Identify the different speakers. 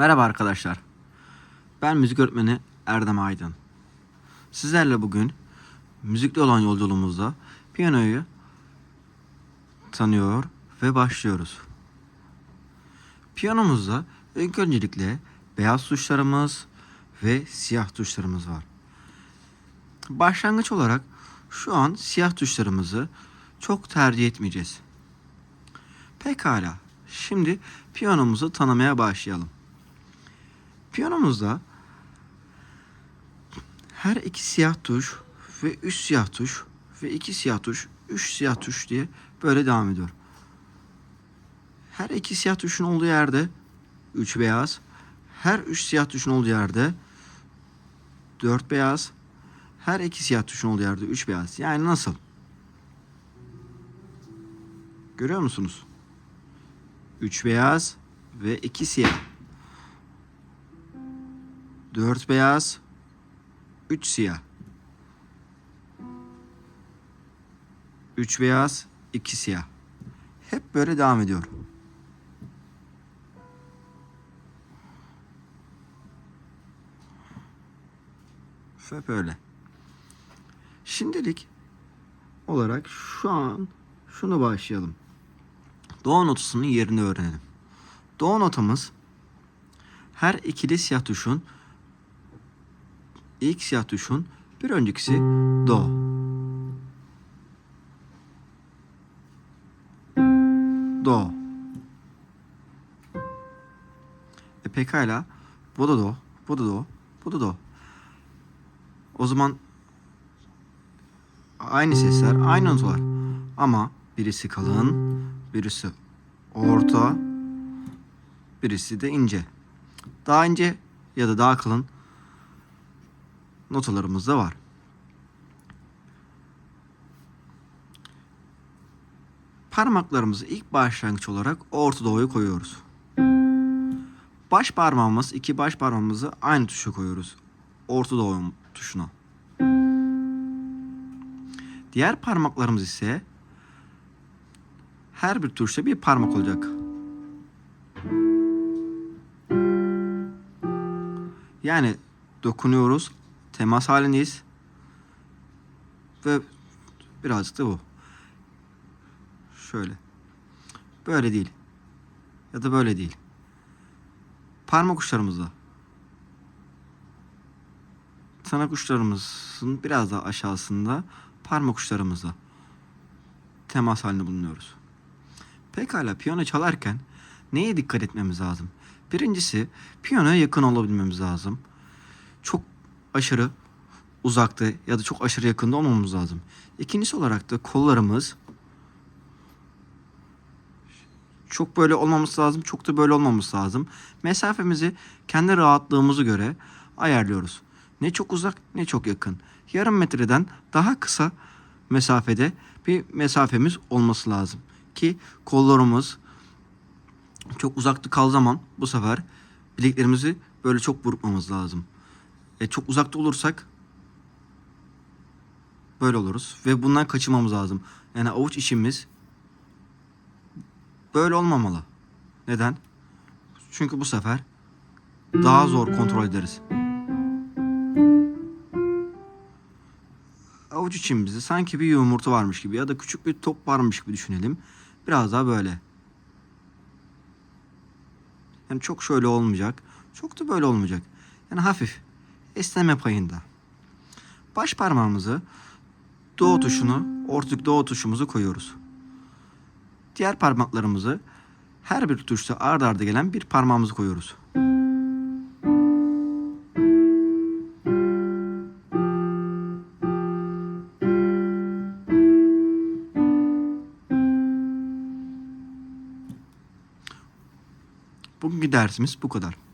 Speaker 1: Merhaba arkadaşlar. Ben müzik öğretmeni Erdem Aydın. Sizlerle bugün müzikle olan yolculuğumuzda piyanoyu tanıyor ve başlıyoruz. Piyanomuzda ilk öncelikle beyaz tuşlarımız ve siyah tuşlarımız var. Başlangıç olarak şu an siyah tuşlarımızı çok tercih etmeyeceğiz. Pekala. Şimdi piyanomuzu tanımaya başlayalım. Piyanomuzda her iki siyah tuş ve üç siyah tuş ve iki siyah tuş, üç siyah tuş diye böyle devam ediyor. Her iki siyah tuşun olduğu yerde üç beyaz, her üç siyah tuşun olduğu yerde dört beyaz, her iki siyah tuşun olduğu yerde üç beyaz. Yani nasıl? Görüyor musunuz? 3 beyaz ve 2 siyah. 4 beyaz, 3 siyah. 3 beyaz, 2 siyah. Hep böyle devam ediyor. Ve böyle. Şimdilik olarak şu an şunu başlayalım. Do notasının yerini öğrenelim. Do notamız her ikili siyah tuşun ilk siyah tuşun bir öncekisi do. Do. E pekala. Bu da do, bu da do, bu da do. O zaman aynı sesler, aynı notalar. Ama birisi kalın, birisi orta, birisi de ince. Daha ince ya da daha kalın notalarımız da var. Parmaklarımızı ilk başlangıç olarak Orta Doğu'ya koyuyoruz. Baş parmağımız, iki baş parmağımızı aynı tuşa koyuyoruz. Orta Doğu tuşuna. Diğer parmaklarımız ise her bir tuşta bir parmak olacak. Yani dokunuyoruz, temas halindeyiz ve birazcık da bu. Şöyle. Böyle değil. Ya da böyle değil. Parmak uçlarımızla. Tırnak uçlarımızın biraz daha aşağısında parmak uçlarımızla temas halinde bulunuyoruz. Pekala piyano çalarken neye dikkat etmemiz lazım? Birincisi piyanoya yakın olabilmemiz lazım. Çok aşırı uzakta ya da çok aşırı yakında olmamamız lazım. İkincisi olarak da kollarımız çok böyle olmaması lazım, çok da böyle olmaması lazım. Mesafemizi kendi rahatlığımızı göre ayarlıyoruz. Ne çok uzak ne çok yakın. Yarım metreden daha kısa mesafede bir mesafemiz olması lazım ki kollarımız çok uzakta kal zaman bu sefer bileklerimizi böyle çok burkmamız lazım. E, çok uzakta olursak böyle oluruz ve bundan kaçınmamız lazım. Yani avuç işimiz böyle olmamalı. Neden? Çünkü bu sefer daha zor kontrol ederiz. Avuç içimizi sanki bir yumurta varmış gibi ya da küçük bir top varmış gibi düşünelim. Biraz daha böyle. Yani çok şöyle olmayacak. Çok da böyle olmayacak. Yani hafif esneme payında. Baş parmağımızı doğu tuşunu, ortak doğu tuşumuzu koyuyoruz. Diğer parmaklarımızı her bir tuşta ard arda gelen bir parmağımızı koyuyoruz. Bugünkü dersimiz bu kadar.